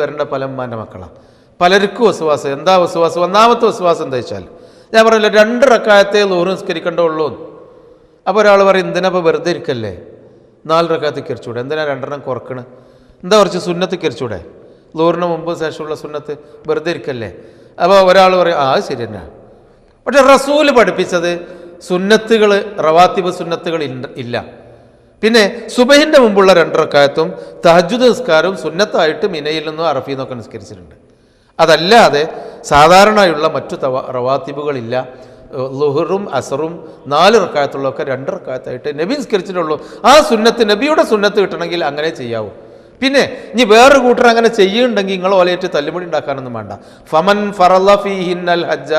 വരേണ്ട പലമ്മാന്റെ മക്കളാണ് പലർക്കും വസുവാസം എന്താ വസുവാസം ഒന്നാമത്തെ വസുവാസം എന്താ വെച്ചാൽ ഞാൻ പറഞ്ഞില്ല രണ്ട് റക്കായത്തെ നൂറ് നിസ്കരിക്കേണ്ടുള്ളൂ. അപ്പോൾ ഒരാൾ പറയും എന്തിനാ ഇപ്പോൾ വെറുതെ ഇരിക്കല്ലേ? നാല് റക്കായത്തിൽ കരിച്ചൂടെ എന്തിനാ രണ്ടെണ്ണം കുറക്കണ്? എന്താ കുറച്ച് സുന്നത്ത് കരിച്ചൂടെ ലൂറിന് മുമ്പ് ശേഷമുള്ള സുന്നത്ത് വെറുതെ ഇരിക്കല്ലേ? അപ്പോൾ ഒരാൾ പറയും ആ ശരി തന്നെ. പക്ഷെ റസൂൽ പഠിപ്പിച്ചത് സുന്നത്തുകൾ റവാത്തിബ് സുന്നത്തുകൾ ഇല്ല. പിന്നെ സുബഹിന്റെ മുമ്പുള്ള രണ്ടറക്കായത്തും തഹജുദ് നിസ്കാരവും സുന്നത്തായിട്ട് മിനയിൽ നിന്നും അറഫിൽ നിന്നൊക്കെ നിസ്കരിച്ചിട്ടുണ്ട്. അതല്ലാതെ സാധാരണയുള്ള മറ്റു തവ റവാത്തിബുകളില്ല. ലുഹറും അസറും നാല് റക്കായത്തുള്ളതൊക്കെ രണ്ട് റക്കായത്തായിട്ട് നബി നിസ്കരിച്ചിട്ടുള്ളൂ. ആ സുന്നത്ത് നബിയുടെ സുന്നത്ത് കിട്ടണമെങ്കിൽ അങ്ങനെ ചെയ്യാവൂ. പിന്നെ ഇനി വേറൊരു കൂട്ടർ അങ്ങനെ ചെയ്യുന്നുണ്ടെങ്കിൽ നിങ്ങൾ ഓലയേറ്റ് തല്ലുമുടി ഉണ്ടാക്കാനൊന്നും വേണ്ട. ഫമൻ ഫറല ഫീഹിന്നൽ ഹജ്ജ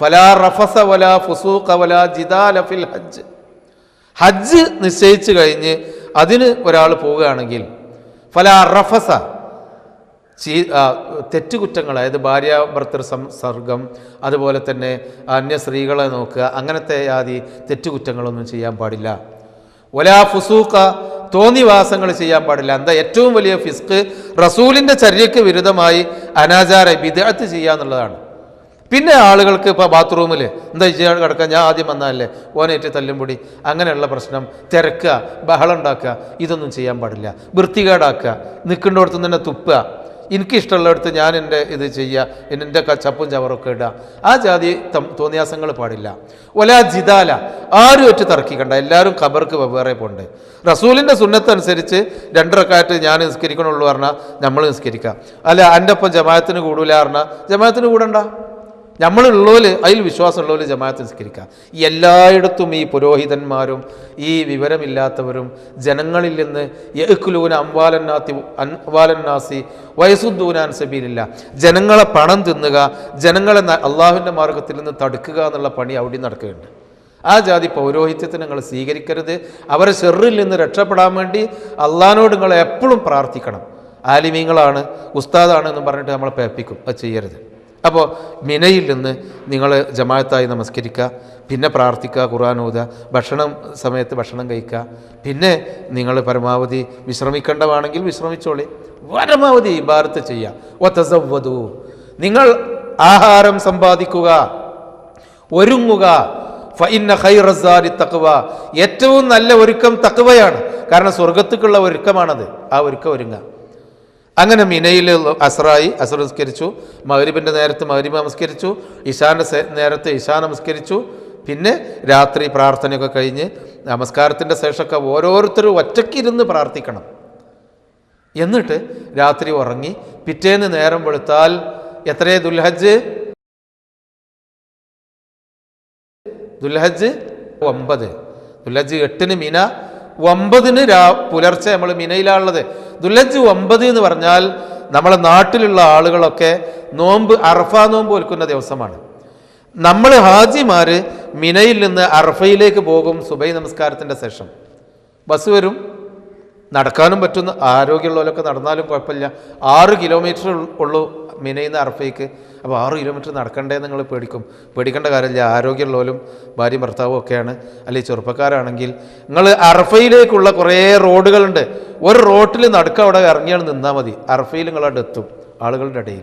ഫലാ റഫസ വലാ ഫുസൂഖ വലാ ജിദാല ഫിൽ ഹജ്ജ്. ഹജ്ജ് നിശ്ചയിച്ചു കഴിഞ്ഞ് അതിന് ഒരാൾ പോവുകയാണെങ്കിൽ ഫല റഫസ ചീ തെറ്റുകുറ്റങ്ങൾ അതായത് ഭാര്യ ഭർത്തൃ സംസർഗം അതുപോലെ തന്നെ അന്യ സ്ത്രീകളെ നോക്കുക അങ്ങനത്തെ ആദി തെറ്റുകുറ്റങ്ങളൊന്നും ചെയ്യാൻ പാടില്ല. ഒലാ ഫുസൂക്ക തോന്നിവാസങ്ങൾ ചെയ്യാൻ പാടില്ല. എന്താ ഏറ്റവും വലിയ ഫിസ്ക് റസൂലിന്റെ ചര്യയ്ക്ക് വിരുദ്ധമായി അനാചാര വിദഗ്ധ ചെയ്യുക എന്നുള്ളതാണ് പിന്നെ ആളുകൾക്ക് ഇപ്പോൾ ബാത്റൂമിൽ എന്താ ചെയ്യാൻ കിടക്കുക ഞാൻ ആദ്യം വന്നാലേ ഓനേറ്റ് തല്ലുംപൊടി. അങ്ങനെയുള്ള പ്രശ്നം തിരക്കുക ബഹളം ഉണ്ടാക്കുക ഇതൊന്നും ചെയ്യാൻ പാടില്ല. വൃത്തികേടാക്കുക നിൽക്കേണ്ടടത്ത് തന്നെ തുപ്പുക. എനിക്കിഷ്ടമുള്ളിടത്ത് ഞാൻ എന്റെ ഇത് ചെയ്യുക എന്റെ ചപ്പും ചവറൊക്കെ ഇടുക. ആ ജാതി തോന്നിയാസങ്ങൾ പാടില്ല. ഒലാ ജിദാല ആരും ഒറ്റ തർക്കിക്കണ്ട. എല്ലാവരും ഖബർക്ക് വെവ്വേറെ പോണ്ട് റസൂലിന്റെ സുന്നത്തനുസരിച്ച് രണ്ടരക്കാറ്റ് ഞാൻ നിസ്കരിക്കണുള്ളൂ പറഞ്ഞാൽ നമ്മൾ നിസ്കരിക്കാം അല്ല എന്റെ ഒപ്പം ജമാഅത്തിന് കൂടൂല പറഞ്ഞാൽ ജമാഅത്തിന് കൂടണ്ട. നമ്മളുള്ളവര് അതിൽ വിശ്വാസമുള്ളവർ ജമാഅത്ത് നിസ്കരിക്കുക. എല്ലായിടത്തും ഈ പുരോഹിതന്മാരും ഈ വിവരമില്ലാത്തവരും ജനങ്ങളിൽ നിന്ന് യഹ്ലൂന അംവാലന്നാത്തി അംവാലന്നാസി വയസുദ്ദൂനാൻ സബീലില്ല. ജനങ്ങളെ പണം തിന്നുക ജനങ്ങളെ അള്ളാഹുവിന്റെ മാർഗത്തിൽ നിന്ന് തടുക്കുക എന്നുള്ള പണി അവിടെ നടക്കുന്നുണ്ട് ആ ജാതി പൗരോഹിത്യത്തെ നിങ്ങൾ സ്വീകരിക്കരുത്. അവരെ ഷെറിൽ നിന്ന് രക്ഷപ്പെടാൻ വേണ്ടി അള്ളഹാനോട് നിങ്ങൾ എപ്പോഴും പ്രാർത്ഥിക്കണം. ആലിമീങ്ങളാണ് ഉസ്താദാണ് എന്ന് പറഞ്ഞിട്ട് നമ്മളെ പേപ്പിക്കും. അത് ചെയ്യരുത്. അപ്പോൾ മിനയിൽ നിന്ന് നിങ്ങൾ ജമാഅത്തായി നമസ്കരിക്കുക പിന്നെ പ്രാർത്ഥിക്കുക ഖുർആൻ ഓതുക ഭക്ഷണം സമയത്ത് ഭക്ഷണം കഴിക്കുക പിന്നെ നിങ്ങൾ പരമാവധി വിശ്രമിക്കേണ്ടതാണെങ്കിൽ വിശ്രമിച്ചോളി. പരമാവധി ഭാരത്ത് ചെയ്യുക. ഒത്തസവ്വതു നിങ്ങൾ ആഹാരം സമ്പാദിക്കുക ഒരുങ്ങുക. ഫഇന്ന ഹൈറസാരി തഖ്വ ഏറ്റവും നല്ല ഒരുക്കം തക്കുവയാണ് കാരണം സ്വർഗത്തേക്കുള്ള ഒരുക്കമാണത്. ആ ഒരുക്കം ഒരുങ്ങുക. അങ്ങനെ മിനയിൽ അസറായി അസർ നമസ്കരിച്ചു മഹരിബിന്റെ നേരത്ത് മഹരിബ് നമസ്കരിച്ചു ഇഷാന്റെ നേരത്ത് ഇഷാ നമസ്കരിച്ചു പിന്നെ രാത്രി പ്രാർത്ഥനയൊക്കെ കഴിഞ്ഞ് നമസ്കാരത്തിന്റെ ശേഷമൊക്കെ ഓരോരുത്തരും ഒറ്റയ്ക്കിരുന്ന് പ്രാർത്ഥിക്കണം. എന്നിട്ട് രാത്രി ഉറങ്ങി പിറ്റേന്ന് നേരം വെളുത്താൽ എത്രയേ ദുൽഹജ് ദുൽഹജ് ഒമ്പത്. ദുൽഹജ് എട്ടിന് മിന ഒമ്പതിന് രാ പുലർച്ചെ നമ്മൾ മിനയിലാണുള്ളത്. ദുൽഹജ്ജ് ഒമ്പത് എന്ന് പറഞ്ഞാൽ നമ്മളെ നാട്ടിലുള്ള ആളുകളൊക്കെ നോമ്പ് അറഫ നോമ്പ് ഒരുക്കുന്ന ദിവസമാണ്. നമ്മൾ ഹാജിമാർ മിനയിൽ നിന്ന് അർഫയിലേക്ക് പോകും സുബൈ നമസ്കാരത്തിന്റെ ശേഷം. ബസ് വരും. നടക്കാനും പറ്റുന്ന. ആരോഗ്യമുള്ളവരൊക്കെ നടന്നാലും കുഴപ്പമില്ല. ആറ് കിലോമീറ്റർ ഉള്ളൂ മിനയിൽ നിന്ന് അറഫയ്ക്ക് അപ്പോൾ ആറ് കിലോമീറ്റർ നടക്കണ്ടേ നിങ്ങൾ പേടിക്കും. പേടിക്കേണ്ട കാര്യമില്ല. ആരോഗ്യമുള്ളവരും ഭാര്യയും ഭർത്താവും ഒക്കെയാണ്. അല്ലെങ്കിൽ ചെറുപ്പക്കാരാണെങ്കിൽ നിങ്ങൾ അറഫയിലേക്കുള്ള കുറേ റോഡുകളുണ്ട്. ഒരു റോട്ടിൽ നടക്കുക അവിടെ ഇറങ്ങിയാൽ നിന്നാൽ മതി. അറഫയിൽ നിങ്ങളവിടെ എത്തും. ആളുകളുടെ ഇടയിൽ.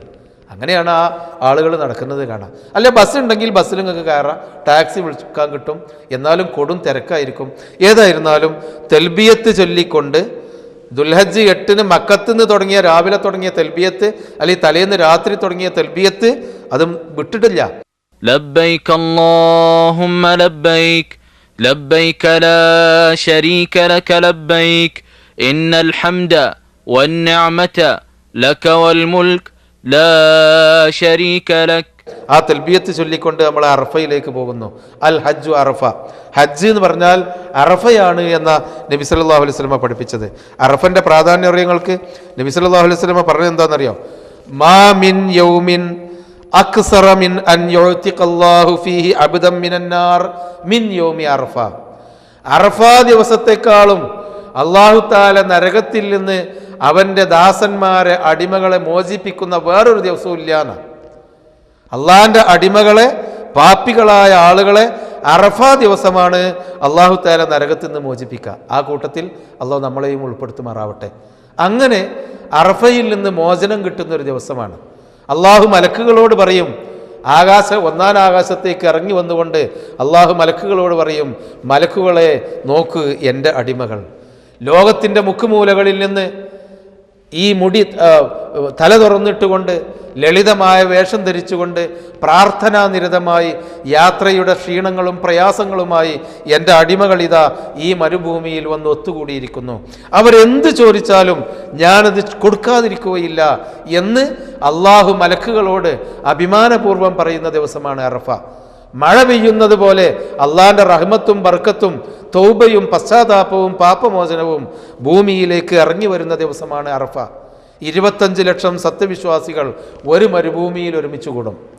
അങ്ങനെയാണ് ആ ആളുകൾ നടക്കുന്നത് കാണാം അല്ല ബസ് ഉണ്ടെങ്കിൽ ബസ്സിൽ നിങ്ങൾക്ക് കയറാം. ടാക്സി വിളിക്കാൻ കിട്ടും. എന്നാലും കൊടും തിരക്കായിരിക്കും. ഏതായിരുന്നാലും തെൽബിയത്ത് ചൊല്ലിക്കൊണ്ട് ദുൽഹജ്ജ് എട്ടിന് മക്കത്ത് നിന്ന് തുടങ്ങിയ രാവിലെ തുടങ്ങിയ തെൽബിയത്ത് അല്ലെങ്കിൽ തലേന്ന് രാത്രി തുടങ്ങിയ തെൽബിയത്ത് അതും വിട്ടിട്ടില്ല لبيك اللهم لبيك لبيك لا شريك لك لبيك إن الحمد والنعمة لك والملك لا شريك لك ആ തെൽബിയത്ത് ചൊല്ലിക്കൊണ്ട് നമ്മൾ അറഫയിലേക്ക് പോകുന്നു. അൽ ഹജ്ജു അറഫ. ഹജ്ജ് എന്ന് പറഞ്ഞാൽ അറഫയാണ് എന്ന നബി സല്ലല്ലാഹു അലൈഹി സ്വലമ പഠിപ്പിച്ചത്. അറഫന്റെ പ്രാധാന്യം അറിയങ്ങൾക്ക് നബി സല്ലല്ലാഹു അലൈഹി സ്വലമ പറഞ്ഞത് എന്താണെന്നറിയോ? മാ മിൻ യൗമിൻ അക്സറ മിൻ അൻ ഫീഹി അബ്ദൻ മിനന്നാർ മിൻ യൗമി അറഫ. അറഫ ദിവസത്തെക്കാളും അള്ളാഹു താല നരകത്തിൽ നിന്ന് അവന്റെ ദാസന്മാരെ അടിമകളെ മോചിപ്പിക്കുന്ന വേറൊരു ദിവസവും ഇല്ലാന്നാണ് അള്ളാഹിന്റെ അടിമകളെ പാപ്പികളായ ആളുകളെ അറഫ ദിവസമാണ് അള്ളാഹു താല നരകത്തിൽ നിന്ന് മോചിപ്പിക്കുക. ആ കൂട്ടത്തിൽ അള്ളാഹു നമ്മളെയും ഉൾപ്പെടുത്തുമാറാവട്ടെ. അങ്ങനെ അറഫയിൽ നിന്ന് മോചനം കിട്ടുന്ന ഒരു ദിവസമാണ്. അള്ളാഹു മലക്കുകളോട് പറയും ആകാശ ഒന്നാം ആകാശത്തേക്ക് ഇറങ്ങി വന്നുകൊണ്ട് അള്ളാഹു മലക്കുകളോട് പറയും മലക്കുകളെ നോക്ക് എന്റെ അടിമകൾ. ലോകത്തിന്റെ മുക്കുമൂലകളിൽ നിന്ന് ഈ മുടി തല തുറന്നിട്ടുകൊണ്ട് ലളിതമായ വേഷം ധരിച്ചുകൊണ്ട് പ്രാർത്ഥനാനിരതമായി യാത്രയുടെ ക്ഷീണങ്ങളും പ്രയാസങ്ങളുമായി എന്റെ അടിമകൾ ഇതാ ഈ മരുഭൂമിയിൽ വന്ന് ഒത്തുകൂടിയിരിക്കുന്നു. അവരെന്ത് ചോദിച്ചാലും ഞാനത് കൊടുക്കാതിരിക്കുകയില്ല എന്ന് അള്ളാഹു മലക്കുകളോട് അഭിമാനപൂർവം പറയുന്ന ദിവസമാണ് അറഫ. മഴ പെയ്യുന്നത് പോലെ അള്ളാഹിന്റെ റഹ്മത്തും ബർക്കത്തും തൗബയും പശ്ചാത്താപവും പാപമോചനവും ഭൂമിയിലേക്ക് ഇറങ്ങി വരുന്ന ദിവസമാണ് അറഫ. ഇരുപത്തഞ്ച് ലക്ഷം സത്യവിശ്വാസികൾ ഒരു മരുഭൂമിയിൽ ഒരുമിച്ച് കൂടും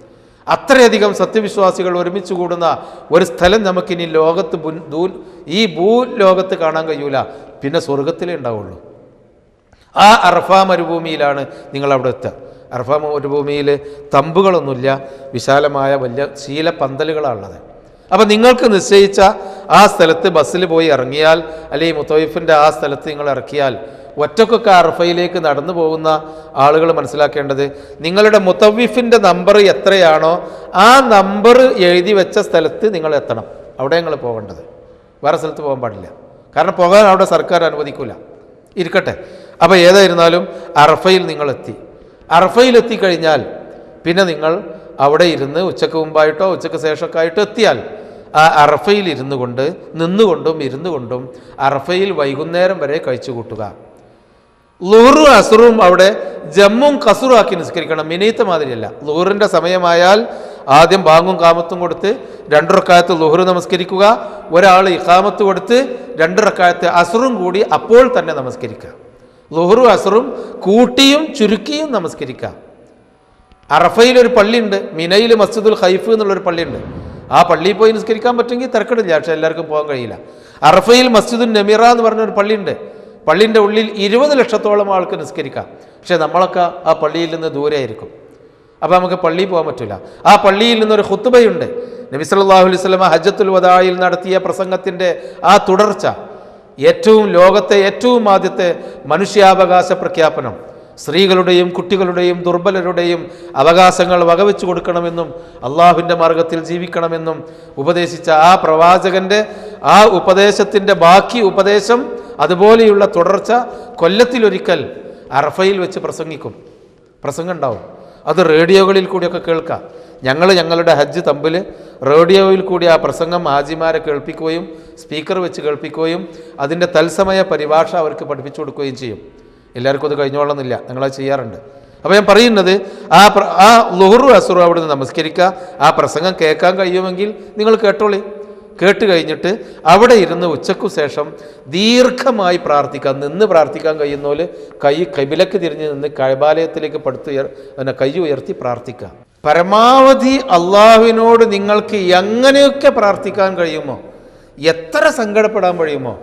അത്രയധികം സത്യവിശ്വാസികൾ ഒരുമിച്ച് കൂടുന്ന ഒരു സ്ഥലം നമുക്കിനി ലോകത്ത് ദൂ- ഈ ഭൂലോകത്ത് കാണാൻ കഴിയൂല. പിന്നെ സ്വർഗത്തിലേ ഉണ്ടാവുള്ളൂ. ആ അർഫ മരുഭൂമിയിലാണ് നിങ്ങൾ അവിടെ എത്തുക. അർഫ മരുഭൂമിയിൽ തമ്പുകളൊന്നുമില്ല. വിശാലമായ വലിയ ശീലപ്പന്തലുകളാണുള്ളത് അപ്പം നിങ്ങൾക്ക് നിശ്ചയിച്ച ആ സ്ഥലത്ത് ബസ്സിൽ പോയി ഇറങ്ങിയാൽ അല്ലെങ്കിൽ മുത്തവൈഫിന്റെ ആ സ്ഥലത്ത് നിങ്ങൾ ഇറക്കിയാൽ ഒറ്റക്കൊക്കെ അർഫയിലേക്ക് നടന്നു പോകുന്ന ആളുകൾ മനസ്സിലാക്കേണ്ടത് നിങ്ങളുടെ മുത്തവിഫിന്റെ നമ്പർ എത്രയാണോ ആ നമ്പർ എഴുതി വെച്ച സ്ഥലത്ത് നിങ്ങൾ എത്തണം. അവിടെ നിങ്ങൾ പോകേണ്ടത്. വേറെ സ്ഥലത്ത് പോകാൻ പാടില്ല. കാരണം പോകാൻ അവിടെ സർക്കാർ അനുവദിക്കില്ല ഇരിക്കട്ടെ. അപ്പോൾ ഏതായിരുന്നാലും അറഫയിൽ നിങ്ങളെത്തി അറഫയിൽ എത്തിക്കഴിഞ്ഞാൽ പിന്നെ നിങ്ങൾ അവിടെ ഇരുന്ന് ഉച്ചയ്ക്ക് മുമ്പായിട്ടോ ഉച്ചയ്ക്ക് ശേഷമൊക്കെ ആയിട്ടോ എത്തിയാൽ ആ അറഫയിൽ ഇരുന്നു കൊണ്ട് നിന്നുകൊണ്ടും ഇരുന്നു കൊണ്ടും അറഫയിൽ വൈകുന്നേരം വരെ കഴിച്ചു കൂട്ടുക ലുഹറും അസുറും അവിടെ ജമ്മും കസുറും ആക്കി നിസ്കരിക്കണം. മിനീത്ത മാതിരിയല്ല. ലുഹറിന്റെ സമയമായാൽ ആദ്യം ബാങ്ങും കാമത്തും കൊടുത്ത് രണ്ടു റക്കായത്ത് ലുഹറ് നമസ്കരിക്കുക. ഒരാൾ ഇഖാമത്ത് കൊടുത്ത് രണ്ട് റക്കായത്ത് അസുറും കൂടി അപ്പോൾ തന്നെ നമസ്കരിക്കുക. ലുഹറും അസുറും കൂട്ടിയും ചുരുക്കിയും നമസ്കരിക്കുക. അറഫയിലൊരു പള്ളിയുണ്ട്. മിനയിൽ മസ്ജിദുൽ ഖൈഫ് എന്നുള്ളൊരു പള്ളിയുണ്ട്. ആ പള്ളിയിൽ പോയി നിസ്കരിക്കാൻ പറ്റുമെങ്കിൽ തിരക്കിടില്ല പക്ഷെ എല്ലാവർക്കും പോകാൻ കഴിയില്ല. അറഫയിൽ മസ്ജിദുൻ നമീറ എന്ന് പറഞ്ഞൊരു പള്ളിയുണ്ട്. പള്ളിന്റെ ഉള്ളിൽ ഇരുപത് ലക്ഷത്തോളം ആൾക്ക് നിസ്കരിക്കാം. പക്ഷേ നമ്മളൊക്കെ ആ പള്ളിയിൽ നിന്ന് ദൂരെ ആയിരിക്കും. അപ്പോൾ നമുക്ക് പള്ളിയിൽ പോകാൻ പറ്റില്ല ആ പള്ളിയിൽ നിന്നൊരു ഹുത്തുബയുണ്ട് നബി സല്ലാഹു അലൈഹി വസല്ലമ ഹജ്ജത്തുൽ വദായിൽ നടത്തിയ പ്രസംഗത്തിന്റെ ആ തുടർച്ച ഏറ്റവും ലോകത്തെ ഏറ്റവും ആദ്യത്തെ മനുഷ്യാവകാശ പ്രഖ്യാപനം. സ്ത്രീകളുടെയും കുട്ടികളുടെയും ദുർബലരുടെയും അവകാശങ്ങൾ വകവെച്ചു കൊടുക്കണമെന്നും അള്ളാഹുവിന്റെ മാർഗത്തിൽ ജീവിക്കണമെന്നും ഉപദേശിച്ച ആ പ്രവാചകന്റെ ആ ഉപദേശത്തിന്റെ ബാക്കി ഉപദേശം അതുപോലെയുള്ള തുടർച്ച കൊല്ലത്തിലൊരിക്കൽ അറഫയിൽ വെച്ച് പ്രസംഗിക്കും. പ്രസംഗം ഉണ്ടാവും. അത് റേഡിയോകളിൽ കൂടിയൊക്കെ കേൾക്കാം. ഞങ്ങൾ ഞങ്ങളുടെ ഹജ്ജ് തമ്പിൽ റേഡിയോയിൽ കൂടി ആ പ്രസംഗം ഹാജിമാരെ കേൾപ്പിക്കുകയും സ്പീക്കർ വെച്ച് കേൾപ്പിക്കുകയും അതിന്റെ തത്സമയ പരിഭാഷ അവർക്ക് പഠിപ്പിച്ചു കൊടുക്കുകയും ചെയ്യും. എല്ലാവർക്കും അത് കഴിഞ്ഞോളന്നില്ല നിങ്ങളത് ചെയ്യാറുണ്ട്. അപ്പോൾ ഞാൻ പറയുന്നത് ആ ആ ലുഹറു അസുറു അവിടുന്ന് നമസ്കരിക്കുക. ആ പ്രസംഗം കേൾക്കാൻ കഴിയുമെങ്കിൽ നിങ്ങൾ കേട്ടോളി. കേട്ട് കഴിഞ്ഞിട്ട് അവിടെ ഇരുന്ന് ഉച്ചക്കു ശേഷം ദീർഘമായി പ്രാർത്ഥിക്കാം നിന്ന് പ്രാർത്ഥിക്കാൻ കഴിയുന്നവർ കൈ കൈബിലക്ക് തിരിഞ്ഞ് നിന്ന് കൈബാലയത്തിലേക്ക് പടുത്ത് പിന്നെ കൈ ഉയർത്തി പ്രാർത്ഥിക്കുക. പരമാവധി അള്ളാഹുവിനോട് നിങ്ങൾക്ക് എങ്ങനെയൊക്കെ പ്രാർത്ഥിക്കാൻ കഴിയുമോ എത്ര സങ്കടപ്പെടാൻ കഴിയുമോ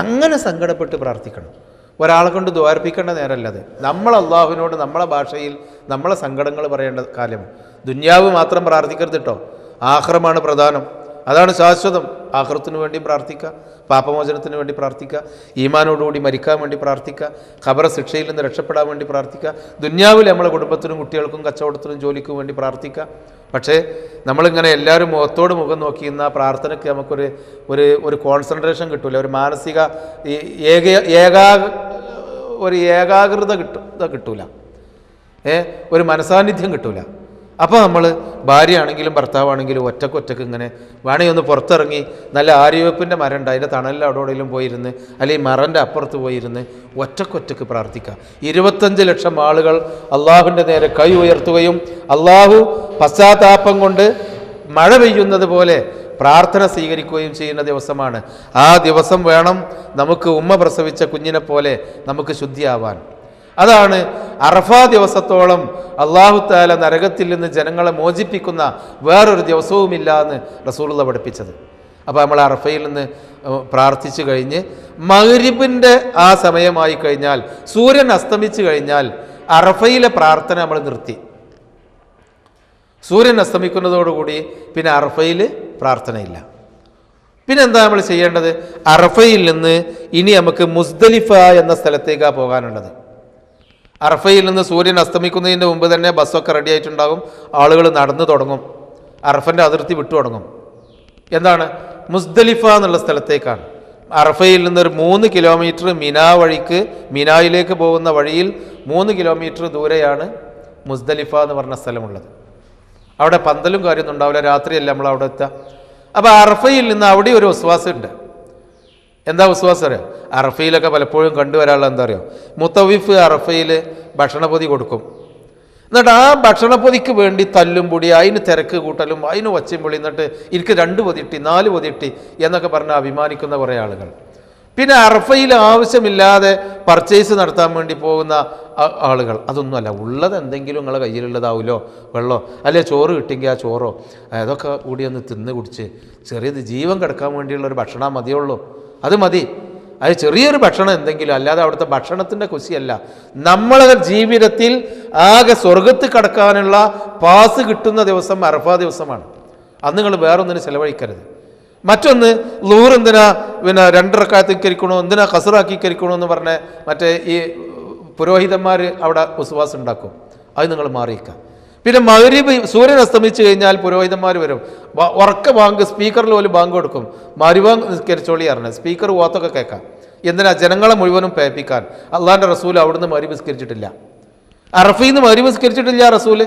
അങ്ങനെ സങ്കടപ്പെട്ട് പ്രാർത്ഥിക്കണം. ഒരാളെ കൊണ്ട് ദ്വാരിപ്പിക്കേണ്ട നേരമല്ല അത്. നമ്മൾ അള്ളാഹുവിനോട് നമ്മളെ ഭാഷയിൽ നമ്മളെ സങ്കടങ്ങൾ പറയേണ്ട കാലം. ദുന്യാവ് മാത്രം പ്രാർത്ഥിക്കരുത് കേട്ടോ ആഹ്റമാണ് പ്രധാനം. അതാണ് ശാശ്വതം. ആഹൃത്തിന് വേണ്ടി പ്രാർത്ഥിക്കുക പാപമോചനത്തിന് വേണ്ടി പ്രാർത്ഥിക്കുക ഈമാനോടുകൂടി മരിക്കാൻ വേണ്ടി പ്രാർത്ഥിക്കുക ഖബറ ശിക്ഷയിൽ നിന്ന് രക്ഷപ്പെടാൻ വേണ്ടി പ്രാർത്ഥിക്കുക ദുന്യാവിൽ നമ്മളെ കുടുംബത്തിനും കുട്ടികൾക്കും കച്ചവടത്തിനും ജോലിക്കും വേണ്ടി പ്രാർത്ഥിക്കുക. പക്ഷേ നമ്മളിങ്ങനെ എല്ലാവരും മുഖത്തോട് മുഖം നോക്കി ഇന്ന് ആ പ്രാർത്ഥനയ്ക്ക് നമുക്കൊരു ഒരു ഒരു കോൺസെൻട്രേഷൻ കിട്ടില്ല ഒരു മാനസിക ഏക ഏകാ ഒരു ഏകാഗ്രത കിട്ടും കിട്ടൂല. ഏ ഒരു മനസാന്നിധ്യം കിട്ടൂല. അപ്പോൾ നമ്മൾ ഭാര്യയാണെങ്കിലും ഭർത്താവാണെങ്കിലും ഒറ്റയ്ക്ക് ഒറ്റയ്ക്ക് ഇങ്ങനെ വേണമെങ്കിൽ ഒന്ന് പുറത്തിറങ്ങി നല്ല ആര്യവെപ്പിന്റെ മരം ഉണ്ട് അതിന്റെ തണലിൽ അവിടെ എവിടെയെങ്കിലും പോയിരുന്ന് അല്ലെങ്കിൽ മരന്റെ അപ്പുറത്ത് പോയിരുന്ന് ഒറ്റക്കൊറ്റക്ക് പ്രാർത്ഥിക്കുക. ഇരുപത്തഞ്ച് ലക്ഷം ആളുകൾ അള്ളാഹുവിന്റെ നേരെ കൈ ഉയർത്തുകയും അള്ളാഹു പശ്ചാത്താപം കൊണ്ട് മഴ പെയ്യുന്നത് പോലെ പ്രാർത്ഥന സ്വീകരിക്കുകയും ചെയ്യുന്ന ദിവസമാണ്. ആ ദിവസം വേണം നമുക്ക് ഉമ്മ പ്രസവിച്ച കുഞ്ഞിനെ പോലെ നമുക്ക് ശുദ്ധിയാവാൻ. അതാണ് അറഫ ദിവസത്തോളം അള്ളാഹു താല നരകത്തിൽ നിന്ന് ജനങ്ങളെ മോചിപ്പിക്കുന്ന വേറൊരു ദിവസവുമില്ല എന്ന് റസൂലുള്ള പഠിപ്പിച്ചത്. അപ്പോൾ നമ്മൾ അറഫയിൽ നിന്ന് പ്രാർത്ഥിച്ചു കഴിഞ്ഞ് മഹരിബിന്റെ ആ സമയമായി കഴിഞ്ഞാൽ സൂര്യൻ അസ്തമിച്ചു കഴിഞ്ഞാൽ അറഫയിലെ പ്രാർത്ഥന നമ്മൾ നിർത്തി. സൂര്യൻ അസ്തമിക്കുന്നതോടുകൂടി പിന്നെ അറഫയിൽ പ്രാർത്ഥനയില്ല. പിന്നെ എന്താ നമ്മൾ ചെയ്യേണ്ടത്? അറഫയിൽ നിന്ന് ഇനി നമുക്ക് മുസ്ദലിഫ എന്ന സ്ഥലത്തേക്കാണ് പോകാനുള്ളത്. അറഫയിൽ നിന്ന് സൂര്യൻ അസ്തമിക്കുന്നതിന് മുമ്പ് തന്നെ ബസ്സൊക്കെ റെഡി ആയിട്ടുണ്ടാകും. ആളുകൾ നടന്നു തുടങ്ങും. അർഫന്റെ അതിർത്തി വിട്ടു തുടങ്ങും. എന്താണ്? മുസ്ദലിഫ എന്നുള്ള സ്ഥലത്തേക്കാണ്. അറഫയിൽ നിന്നൊരു മൂന്ന് കിലോമീറ്റർ മിനാ വഴിക്ക് മിനായിലേക്ക് പോകുന്ന വഴിയിൽ മൂന്ന് കിലോമീറ്റർ ദൂരെയാണ് മുസ്ദലിഫ എന്ന് പറഞ്ഞ സ്ഥലമുള്ളത്. അവിടെ പന്തലും കാര്യമൊന്നും ഉണ്ടാവില്ല. രാത്രിയല്ല നമ്മൾ അവിടെ എത്തുക അപ്പോൾ അർഫയിൽ നിന്ന് അവിടെ ഒരു വിശ്വാസമുണ്ട് എന്താ വിശ്വാസം അറിയാം? അറഫയിലൊക്കെ പലപ്പോഴും കണ്ടുവരാനുള്ള എന്താ അറിയോ? മുത്തവിഫ് അറഫയിൽ ഭക്ഷണപൊതി കൊടുക്കും. എന്നിട്ട് ആ ഭക്ഷണപ്പൊതിക്ക് വേണ്ടി തല്ലും പൊടി അതിന് തിരക്ക് കൂട്ടലും അതിന് ഒച്ചയും പൊളി എന്നിട്ട് എനിക്ക് രണ്ട് പൊതിട്ടി നാല് പൊതിട്ടി എന്നൊക്കെ പറഞ്ഞ് അഭിമാനിക്കുന്ന കുറേ ആളുകൾ. പിന്നെ അറഫയിൽ ആവശ്യമില്ലാതെ പർച്ചേസ് നടത്താൻ വേണ്ടി പോകുന്ന ആളുകൾ. അതൊന്നുമല്ല ഉള്ളത് എന്തെങ്കിലും നിങ്ങളെ കയ്യിലുള്ളതാവുമല്ലോ വെള്ളമോ അല്ലെ ചോറ് കിട്ടിയെങ്കിൽ ആ ചോറോ? അതൊക്കെ കൂടി ഒന്ന് തിന്ന് കുടിച്ച് ചെറിയത് ജീവൻ കിടക്കാൻ വേണ്ടിയുള്ള ഒരു ഭക്ഷണം മതിയുള്ളൂ. അത് മതി. അത് ചെറിയൊരു ഭക്ഷണം എന്തെങ്കിലും അല്ലാതെ അവിടുത്തെ ഭക്ഷണത്തിന്റെ കുശിയല്ല. നമ്മളെ ജീവിതത്തിൽ ആകെ സ്വർഗത്ത് കടക്കാനുള്ള പാസ് കിട്ടുന്ന ദിവസം അറഫാ ദിവസമാണ്. അന്ന് നിങ്ങൾ വേറൊന്നിന് ചിലവഴിക്കരുത്. മറ്റൊന്ന് ലൂർ എന്തിനാ പിന്നെ രണ്ടിറക്കാലത്ത് കരിക്കണോ എന്തിനാ കസറാക്കിക്കരിക്കണോ എന്ന് പറഞ്ഞ് മറ്റേ ഈ പുരോഹിതന്മാർ അവിടെ ഉസ്വാസം ഉണ്ടാക്കും. അത് നിങ്ങൾ മാറിയിക്കാം. പിന്നെ മഗ്രിബ് സൂര്യൻ അസ്തമിച്ചു കഴിഞ്ഞാൽ പുരോഹിതന്മാർ വരും. ഉറക്ക ബാങ്ക് സ്പീക്കറിൽ പോലും ബാങ്ക് കൊടുക്കും. മരുവാങ് നിസ്കരിച്ചോളി അറിഞ്ഞത് സ്പീക്കർ ഓത്തൊക്കെ കേൾക്കാം. എന്തിനാ ജനങ്ങളെ മുഴുവനും പേപ്പിക്കാൻ? അള്ളാന്റെ റസൂൽ അവിടുന്ന് മരുവ് നിസ്കരിച്ചിട്ടില്ല. അറഫയിൽ നിന്ന് മരുവ് റസൂൽ.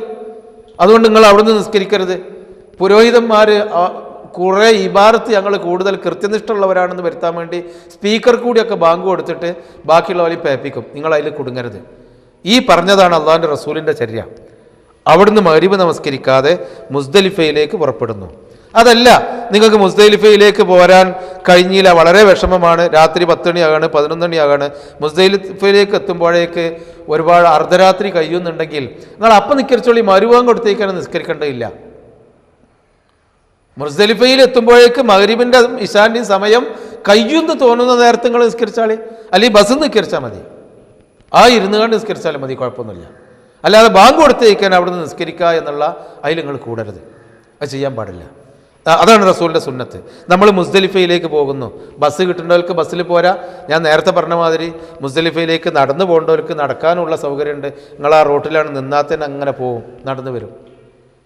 അതുകൊണ്ട് നിങ്ങൾ അവിടുന്ന് നിസ്കരിക്കരുത്. പുരോഹിതന്മാർ കുറേ ഇബാരത്ത് ഞങ്ങൾ കൂടുതൽ കൃത്യനിഷ്ഠമുള്ളവരാണെന്ന് വരുത്താൻ വേണ്ടി സ്പീക്കർ കൂടിയൊക്കെ ബാങ്ക് കൊടുത്തിട്ട് ബാക്കിയുള്ളവരെ പേപ്പിക്കും. നിങ്ങൾ അതിൽ കുടുങ്ങരുത്. ഈ പറഞ്ഞതാണ് അള്ളാഹാന്റെ റസൂലിന്റെ ചര്യ. അവിടുന്ന് മരിവ് നമസ്കരിക്കാതെ മുസ്ദലിഫയിലേക്ക് പുറപ്പെടുന്നു. അതല്ല നിങ്ങൾക്ക് മുസ്ദലിഫയിലേക്ക് പോരാൻ കഴിഞ്ഞില്ല. വളരെ വിഷമമാണ്. രാത്രി പത്ത് പതിനൊന്നണിയാകാണ്. മുസ്ദലിഫയിലേക്ക് എത്തുമ്പോഴേക്ക് ഒരുപാട് അർദ്ധരാത്രി കഴിയുന്നുണ്ടെങ്കിൽ നിങ്ങൾ അപ്പം നിക്കരിച്ചോളി മരുവാൻ കൊടുത്തേക്കാണ് നിസ്കരിക്കേണ്ടതില്ല. മുസ്ദലിഫയിൽ എത്തുമ്പോഴേക്ക് മഹരീബിന്റെ ഇഷാന്റെ സമയം കയ്യുന്ന് തോന്നുന്ന നേരത്തെ നിങ്ങൾ നിസ്കരിച്ചാൽ അല്ലെങ്കിൽ ബസ് നിസ്കരിച്ചാൽ മതി. ആ ഇരുന്ന് കണ്ട് നിസ്കരിച്ചാലും മതി കുഴപ്പമൊന്നുമില്ല. അല്ലാതെ ബാങ്ക് കൊടുത്തേക്കാൻ അവിടുന്ന് നിസ്കരിക്കുക എന്നുള്ള അതിൽ നിങ്ങൾ കൂടരുത്. അത് ചെയ്യാൻ പാടില്ല. അതാണ് റസൂലിന്റെ സുന്നത്ത്. നമ്മൾ മുസ്ദലിഫയിലേക്ക് പോകുന്നു. ബസ് കിട്ടേണ്ടവർക്ക് ബസ്സിൽ പോരാ. ഞാൻ നേരത്തെ പറഞ്ഞ മാതിരി മുസ്ദലിഫയിലേക്ക് നടന്നു പോകേണ്ടവർക്ക് നടക്കാനുള്ള സൗകര്യമുണ്ട്. നിങ്ങൾ ആ റോട്ടിലാണ് നിന്നാത്തന്നെ അങ്ങനെ പോകും നടന്നു വരും.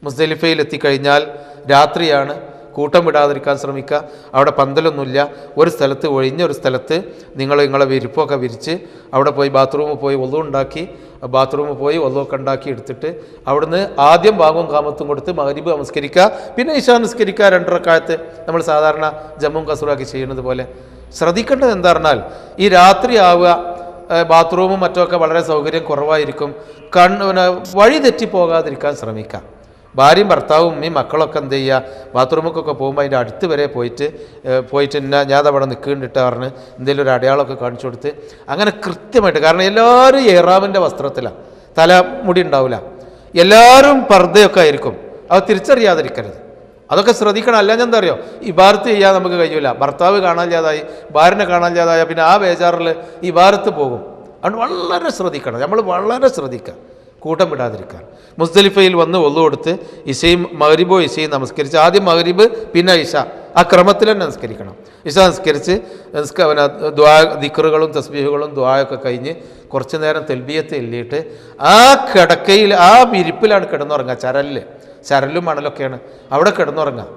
മുസ്ദലിഫയിൽ എത്തിക്കഴിഞ്ഞാൽ രാത്രിയാണ് കൂട്ടം വിടാതിരിക്കാൻ ശ്രമിക്കുക. അവിടെ പന്തലൊന്നുമില്ല. ഒരു സ്ഥലത്ത് ഒഴിഞ്ഞ ഒരു സ്ഥലത്ത് നിങ്ങൾ നിങ്ങളെ വിരിപ്പൊക്കെ വിരിച്ച് അവിടെ പോയി ബാത്റൂമിൽ പോയി ഒന്നു ഉണ്ടാക്കി ബാത്റൂമിൽ പോയി ഒന്നുമൊക്കെ ഉണ്ടാക്കി എടുത്തിട്ട് അവിടുന്ന് ആദ്യം ഭാഗവും കാമത്തും കൊടുത്ത് മഹരീബ് നമസ്കരിക്കുക. പിന്നെ ഇഷാ നമസ്കരിക്കുക. രണ്ടരക്കാലത്ത് നമ്മൾ സാധാരണ ജമ്മും കസൂറാക്കി ചെയ്യുന്നത് പോലെ. ശ്രദ്ധിക്കേണ്ടത് എന്താ പറഞ്ഞാൽ ഈ രാത്രി ആവുക ബാത്റൂമും മറ്റുമൊക്കെ വളരെ സൗകര്യം കുറവായിരിക്കും. കണ്ണ് വഴി തെറ്റിപ്പോകാതിരിക്കാൻ ശ്രമിക്കാം ഭാര്യയും ഭർത്താവും ഈ മക്കളൊക്കെ എന്ത് ചെയ്യുക ബാത്റൂമൊക്കെ പോകുമ്പോൾ അതിന്റെ അടുത്ത് വരെ പോയിട്ട് പോയിട്ട് എന്നാ ഞാൻ അവിടെ നിൽക്കുന്നുണ്ടിട്ട് പറഞ്ഞ് എന്തെങ്കിലും ഒരു അടയാളമൊക്കെ കാണിച്ചു കൊടുത്ത് അങ്ങനെ കൃത്യമായിട്ട് കാരണം എല്ലാവരും എറാമിന്റെ വസ്ത്രത്തിലാണ് തല മുടി ഉണ്ടാവില്ല എല്ലാവരും പർദ്ദയൊക്കെ ആയിരിക്കും. അത് തിരിച്ചറിയാതിരിക്കരുത്. അതൊക്കെ ശ്രദ്ധിക്കണം. അല്ല ഞാൻ എന്താ അറിയോ ഇബാരത്ത് ചെയ്യാൻ നമുക്ക് കഴിയില്ല ഭർത്താവ് കാണാല്ലാതായി ഭാര്യനെ കാണാനില്ലാതായ പിന്നെ ആ ബേജാറിൽ ഇബാരത്ത് പോകും. അതുകൊണ്ട് വളരെ ശ്രദ്ധിക്കണം. നമ്മൾ വളരെ ശ്രദ്ധിക്കുക. കൂട്ടം വിടാതിരിക്കാൻ മുസ്ദലിഫയിൽ വന്ന് ഒന്നു കൊടുത്ത് ഇശയും മഹരിബോ ഇശയും നമസ്കരിച്ച് ആദ്യം മഹരിബ് പിന്നെ ഇഷ ആ ക്രമത്തിൽ തന്നെ നമസ്കരിക്കണം. ഇഷ നമസ്കരിച്ച് പിന്നെ ദ്വാ ദിക്കറുകളും തസ്ബീഹുകളും ദ്വായൊക്കെ കഴിഞ്ഞ് കുറച്ച് നേരം തെൽബിയത്ത് എല്ലിയിട്ട് ആ കിടക്കയിൽ ആ വിരിപ്പിലാണ് കിടന്നുറങ്ങുക ചരലിൽ ചരലും മണലൊക്കെയാണ്. അവിടെ കിടന്നുറങ്ങുക.